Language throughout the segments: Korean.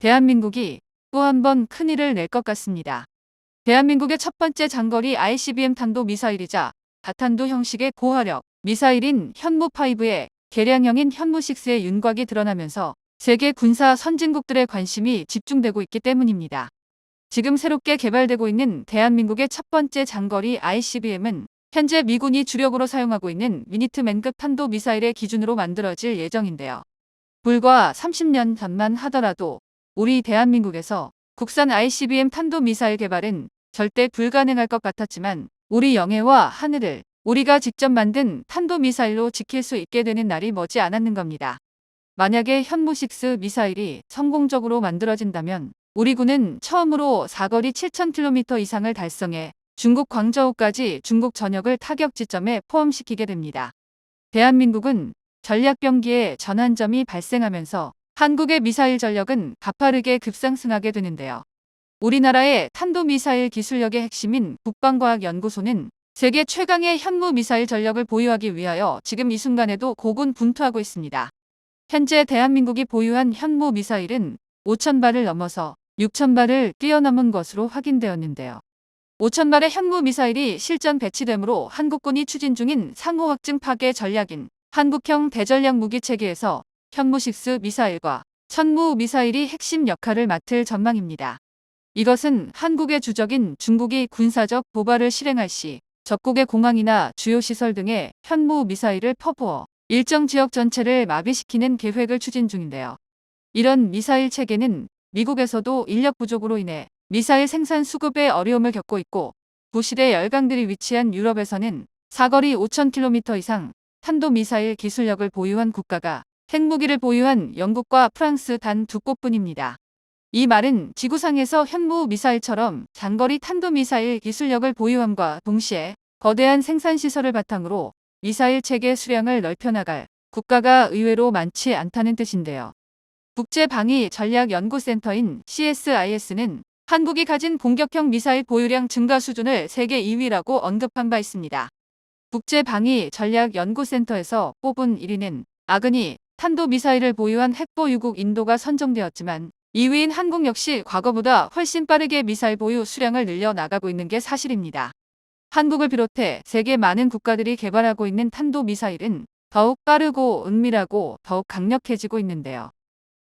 대한민국이 또 한 번 큰일을 낼 것 같습니다. 대한민국의 첫 번째 장거리 ICBM 탄도 미사일이자 다탄도 형식의 고화력 미사일인 현무5의 개량형인 현무6의 윤곽이 드러나면서 세계 군사 선진국들의 관심이 집중되고 있기 때문입니다. 지금 새롭게 개발되고 있는 대한민국의 첫 번째 장거리 ICBM은 현재 미군이 주력으로 사용하고 있는 미니트맨급 탄도 미사일의 기준으로 만들어질 예정인데요. 불과 30년 전만 하더라도 우리 대한민국에서 국산 ICBM 탄도 미사일 개발은 절대 불가능할 것 같았지만 우리 영해와 하늘을 우리가 직접 만든 탄도 미사일로 지킬 수 있게 되는 날이 머지 않았는 겁니다. 만약에 현무6 미사일이 성공적으로 만들어진다면 우리 군은 처음으로 사거리 7,000km 이상을 달성해 중국 광저우까지 중국 전역을 타격 지점에 포함시키게 됩니다. 대한민국은 전략병기에 전환점이 발생하면서 한국의 미사일 전력은 가파르게 급상승하게 되는데요. 우리나라의 탄도미사일 기술력의 핵심인 국방과학연구소는 세계 최강의 현무 미사일 전력을 보유하기 위하여 지금 이 순간에도 고군 분투하고 있습니다. 현재 대한민국이 보유한 현무 미사일은 5천발을 넘어서 6천발을 뛰어넘은 것으로 확인되었는데요. 5천발의 현무 미사일이 실전 배치되므로 한국군이 추진 중인 상호 확증 파괴 전략인 한국형 대전략 무기 체계에서 현무6 미사일과 천무 미사일이 핵심 역할을 맡을 전망입니다. 이것은 한국의 주적인 중국이 군사적 도발을 실행할 시 적국의 공항이나 주요 시설 등에 현무 미사일을 퍼부어 일정 지역 전체를 마비시키는 계획을 추진 중인데요. 이런 미사일 체계는 미국에서도 인력 부족으로 인해 미사일 생산 수급에 어려움을 겪고 있고 부실의 열강들이 위치한 유럽에서는 사거리 5,000km 이상 탄도 미사일 기술력을 보유한 국가가 핵무기를 보유한 영국과 프랑스 단 두 곳뿐입니다. 이 말은 지구상에서 현무 미사일처럼 장거리 탄도 미사일 기술력을 보유함과 동시에 거대한 생산 시설을 바탕으로 미사일 체계 수량을 넓혀나갈 국가가 의외로 많지 않다는 뜻인데요. 국제방위전략연구센터인 CSIS는 한국이 가진 공격형 미사일 보유량 증가 수준을 세계 2위라고 언급한 바 있습니다. 국제방위전략연구센터에서 뽑은 1위는 아그니 탄도미사일을 보유한 핵보유국 인도가 선정되었지만 2위인 한국 역시 과거보다 훨씬 빠르게 미사일 보유 수량을 늘려 나가고 있는 게 사실입니다. 한국을 비롯해 세계 많은 국가들이 개발하고 있는 탄도미사일은 더욱 빠르고 은밀하고 더욱 강력해지고 있는데요.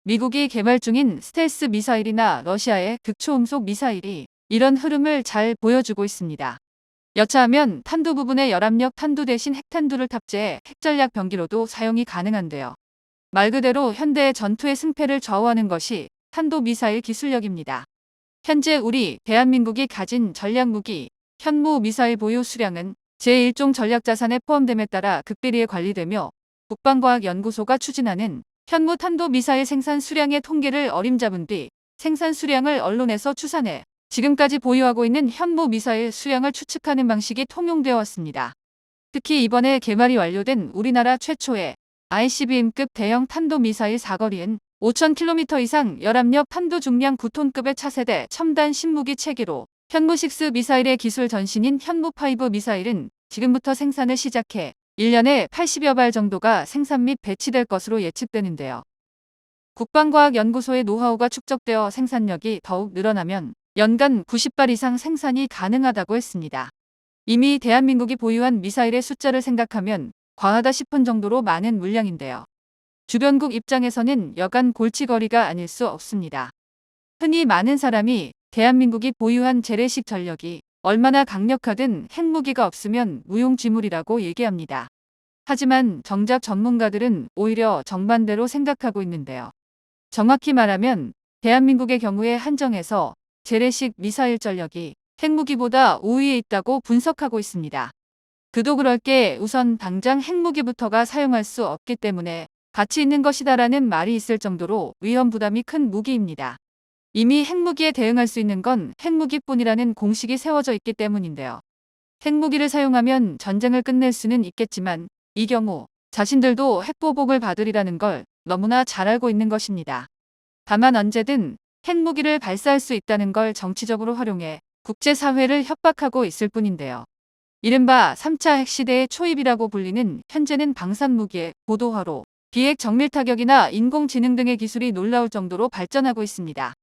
미국이 개발 중인 스텔스 미사일이나 러시아의 극초음속 미사일이 이런 흐름을 잘 보여주고 있습니다. 여차하면 탄두 부분의 열압력 탄두 대신 핵탄두를 탑재해 핵전략 병기로도 사용이 가능한데요. 말 그대로 현대의 전투의 승패를 좌우하는 것이 탄도 미사일 기술력입니다. 현재 우리 대한민국이 가진 전략무기 현무 미사일 보유 수량은 제1종 전략자산에 포함됨에 따라 극비리에 관리되며 국방과학연구소가 추진하는 현무 탄도 미사일 생산 수량의 통계를 어림잡은 뒤 생산 수량을 언론에서 추산해 지금까지 보유하고 있는 현무 미사일 수량을 추측하는 방식이 통용되어 왔습니다. 특히 이번에 개발이 완료된 우리나라 최초의 ICBM급 대형 탄도 미사일 사거리은 5,000km 이상 열압력 탄도 중량 9톤급의 차세대 첨단 신무기 체계로 현무6 미사일의 기술 전신인 현무5 미사일은 지금부터 생산을 시작해 1년에 80여 발 정도가 생산 및 배치될 것으로 예측되는데요. 국방과학연구소의 노하우가 축적되어 생산력이 더욱 늘어나면 연간 90발 이상 생산이 가능하다고 했습니다. 이미 대한민국이 보유한 미사일의 숫자를 생각하면 과하다 싶은 정도로 많은 물량인데요. 주변국 입장에서는 여간 골치거리가 아닐 수 없습니다. 흔히 많은 사람이 대한민국이 보유한 재래식 전력이 얼마나 강력하든 핵무기가 없으면 무용지물이라고 얘기합니다. 하지만 정작 전문가들은 오히려 정반대로 생각하고 있는데요. 정확히 말하면 대한민국의 경우에 한정해서 재래식 미사일 전력이 핵무기보다 우위에 있다고 분석하고 있습니다. 그도 그럴 게 우선 당장 핵무기부터가 사용할 수 없기 때문에 가치 있는 것이다라는 말이 있을 정도로 위험 부담이 큰 무기입니다. 이미 핵무기에 대응할 수 있는 건 핵무기뿐이라는 공식이 세워져 있기 때문인데요. 핵무기를 사용하면 전쟁을 끝낼 수는 있겠지만 이 경우 자신들도 핵보복을 받으리라는 걸 너무나 잘 알고 있는 것입니다. 다만 언제든 핵무기를 발사할 수 있다는 걸 정치적으로 활용해 국제사회를 협박하고 있을 뿐인데요. 이른바 3차 핵시대의 초입이라고 불리는 현재는 방산무기의 고도화로 비핵 정밀 타격이나 인공지능 등의 기술이 놀라울 정도로 발전하고 있습니다.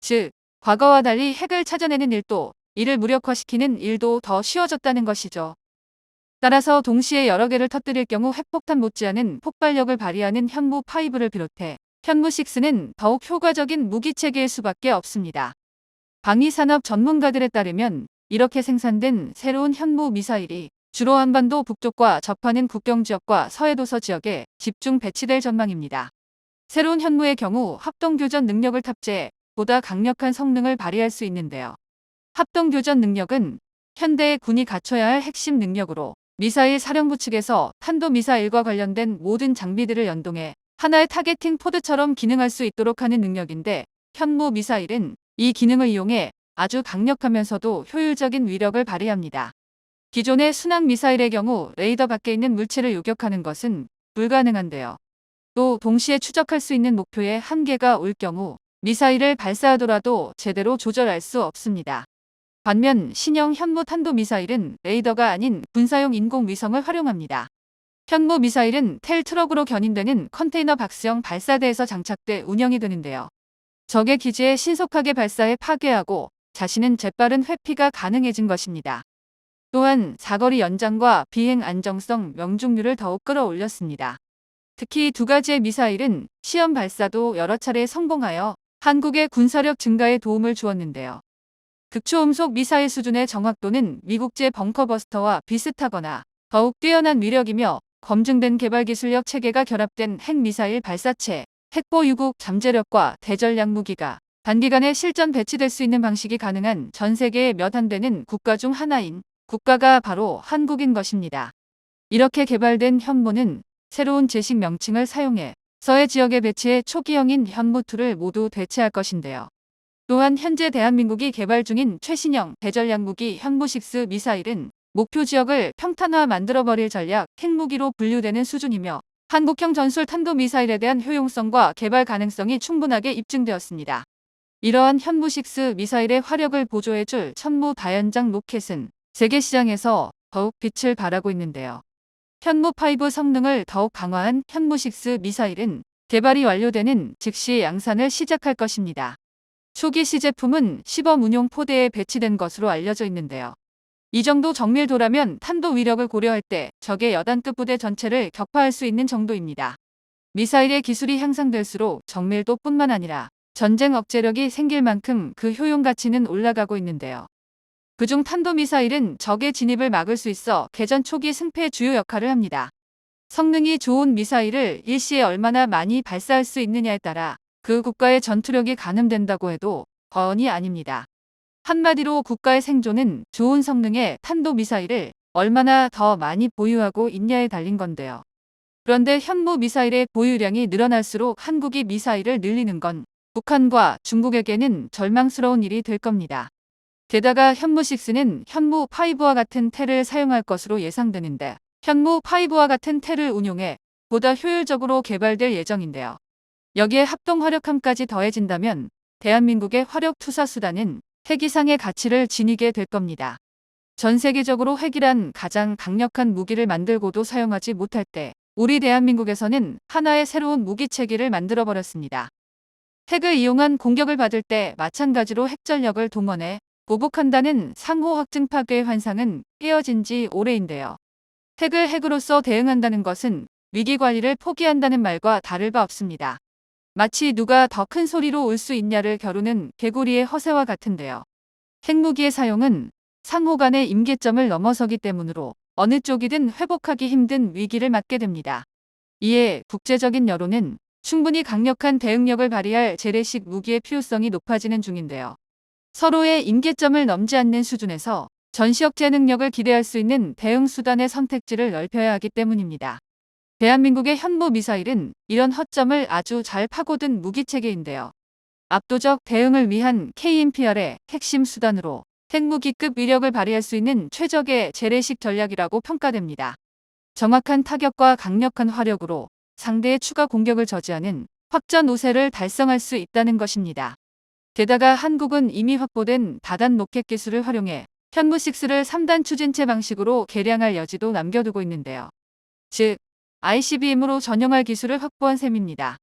즉, 과거와 달리 핵을 찾아내는 일도 이를 무력화시키는 일도 더 쉬워졌다는 것이죠. 따라서 동시에 여러 개를 터뜨릴 경우 핵폭탄 못지않은 폭발력을 발휘하는 현무 5를 비롯해 현무 6는 더욱 효과적인 무기 체계일 수밖에 없습니다. 방위산업 전문가들에 따르면 이렇게 생산된 새로운 현무 미사일이 주로 한반도 북쪽과 접하는 국경 지역과 서해도서 지역에 집중 배치될 전망입니다. 새로운 현무의 경우 합동교전 능력을 탑재해 보다 강력한 성능을 발휘할 수 있는데요. 합동교전 능력은 현대의 군이 갖춰야 할 핵심 능력으로 미사일 사령부 측에서 탄도미사일과 관련된 모든 장비들을 연동해 하나의 타겟팅 포드처럼 기능할 수 있도록 하는 능력인데 현무 미사일은 이 기능을 이용해 아주 강력하면서도 효율적인 위력을 발휘합니다. 기존의 순항 미사일의 경우 레이더 밖에 있는 물체를 요격하는 것은 불가능한데요. 또 동시에 추적할 수 있는 목표에 한계가 올 경우 미사일을 발사하더라도 제대로 조절할 수 없습니다. 반면 신형 현무 탄도 미사일은 레이더가 아닌 군사용 인공위성을 활용합니다. 현무 미사일은 텔 트럭으로 견인되는 컨테이너 박스형 발사대에서 장착돼 운영이 되는데요. 적의 기지에 신속하게 발사해 파괴하고 자신은 재빠른 회피가 가능해진 것입니다. 또한 사거리 연장과 비행 안정성, 명중률을 더욱 끌어올렸습니다. 특히 두 가지의 미사일은 시험 발사도 여러 차례 성공하여 한국의 군사력 증가에 도움을 주었는데요. 극초음속 미사일 수준의 정확도는 미국제 벙커버스터와 비슷하거나 더욱 뛰어난 위력이며 검증된 개발 기술력 체계가 결합된 핵미사일 발사체, 핵보유국 잠재력과 대전략 무기가 단기간에 실전 배치될 수 있는 방식이 가능한 전 세계에 몇안 되는 국가 중 하나인 국가가 바로 한국인 것입니다. 이렇게 개발된 현무는 새로운 제식 명칭을 사용해 서해 지역에 배치해 초기형인 현무2를 모두 대체할 것인데요. 또한 현재 대한민국이 개발 중인 최신형 대전략 무기 현무6 미사일은 목표 지역을 평탄화 만들어버릴 전략 핵무기로 분류되는 수준이며 한국형 전술 탄도 미사일에 대한 효용성과 개발 가능성이 충분하게 입증되었습니다. 이러한 현무6 미사일의 화력을 보조해줄 천무 다연장 로켓은 세계 시장에서 더욱 빛을 발하고 있는데요. 현무5 성능을 더욱 강화한 현무6 미사일은 개발이 완료되는 즉시 양산을 시작할 것입니다. 초기 시제품은 시범 운용 포대에 배치된 것으로 알려져 있는데요. 이 정도 정밀도라면 탄도 위력을 고려할 때 적의 여단급 부대 전체를 격파할 수 있는 정도입니다. 미사일의 기술이 향상될수록 정밀도뿐만 아니라 전쟁 억제력이 생길 만큼 그 효용 가치는 올라가고 있는데요. 그중 탄도미사일은 적의 진입을 막을 수 있어 개전 초기 승패의 주요 역할을 합니다. 성능이 좋은 미사일을 일시에 얼마나 많이 발사할 수 있느냐에 따라 그 국가의 전투력이 가늠된다고 해도 과언이 아닙니다. 한마디로 국가의 생존은 좋은 성능의 탄도미사일을 얼마나 더 많이 보유하고 있냐에 달린 건데요. 그런데 현무 미사일의 보유량이 늘어날수록 한국이 미사일을 늘리는 건 북한과 중국에게는 절망스러운 일이 될 겁니다. 게다가 현무6는 현무5와 같은 텔을 사용할 것으로 예상되는데 현무5와 같은 텔을 운용해 보다 효율적으로 개발될 예정인데요. 여기에 합동 화력함까지 더해진다면 대한민국의 화력 투사 수단은 핵 이상의 가치를 지니게 될 겁니다. 전 세계적으로 핵이란 가장 강력한 무기를 만들고도 사용하지 못할 때 우리 대한민국에서는 하나의 새로운 무기 체계를 만들어 버렸습니다. 핵을 이용한 공격을 받을 때 마찬가지로 핵전력을 동원해 보복한다는 상호 확증 파괴의 환상은 깨어진 지 오래인데요. 핵을 핵으로서 대응한다는 것은 위기 관리를 포기한다는 말과 다를 바 없습니다. 마치 누가 더 큰 소리로 울 수 있냐를 겨루는 개구리의 허세와 같은데요. 핵무기의 사용은 상호 간의 임계점을 넘어서기 때문으로 어느 쪽이든 회복하기 힘든 위기를 맞게 됩니다. 이에 국제적인 여론은 충분히 강력한 대응력을 발휘할 재래식 무기의 필요성이 높아지는 중인데요. 서로의 임계점을 넘지 않는 수준에서 전시역제 능력을 기대할 수 있는 대응 수단의 선택지를 넓혀야 하기 때문입니다. 대한민국의 현무 미사일은 이런 허점을 아주 잘 파고든 무기체계인데요. 압도적 대응을 위한 KMPR의 핵심 수단으로 핵무기급 위력을 발휘할 수 있는 최적의 재래식 전략이라고 평가됩니다. 정확한 타격과 강력한 화력으로 상대의 추가 공격을 저지하는 확전 우세를 달성할 수 있다는 것입니다. 게다가 한국은 이미 확보된 다단 로켓 기술을 활용해 현무6를 3단 추진체 방식으로 개량할 여지도 남겨두고 있는데요. 즉, ICBM으로 전용할 기술을 확보한 셈입니다.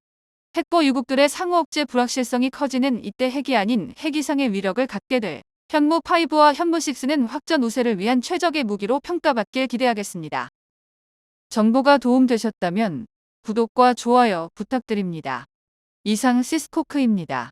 핵보 유국들의 상호 억제 불확실성이 커지는 이때 핵이 아닌 핵 이상의 위력을 갖게 될 현무5와 현무6는 확전 우세를 위한 최적의 무기로 평가받길 기대하겠습니다. 정보가 도움되셨다면 구독과 좋아요 부탁드립니다. 이상 시스코크입니다.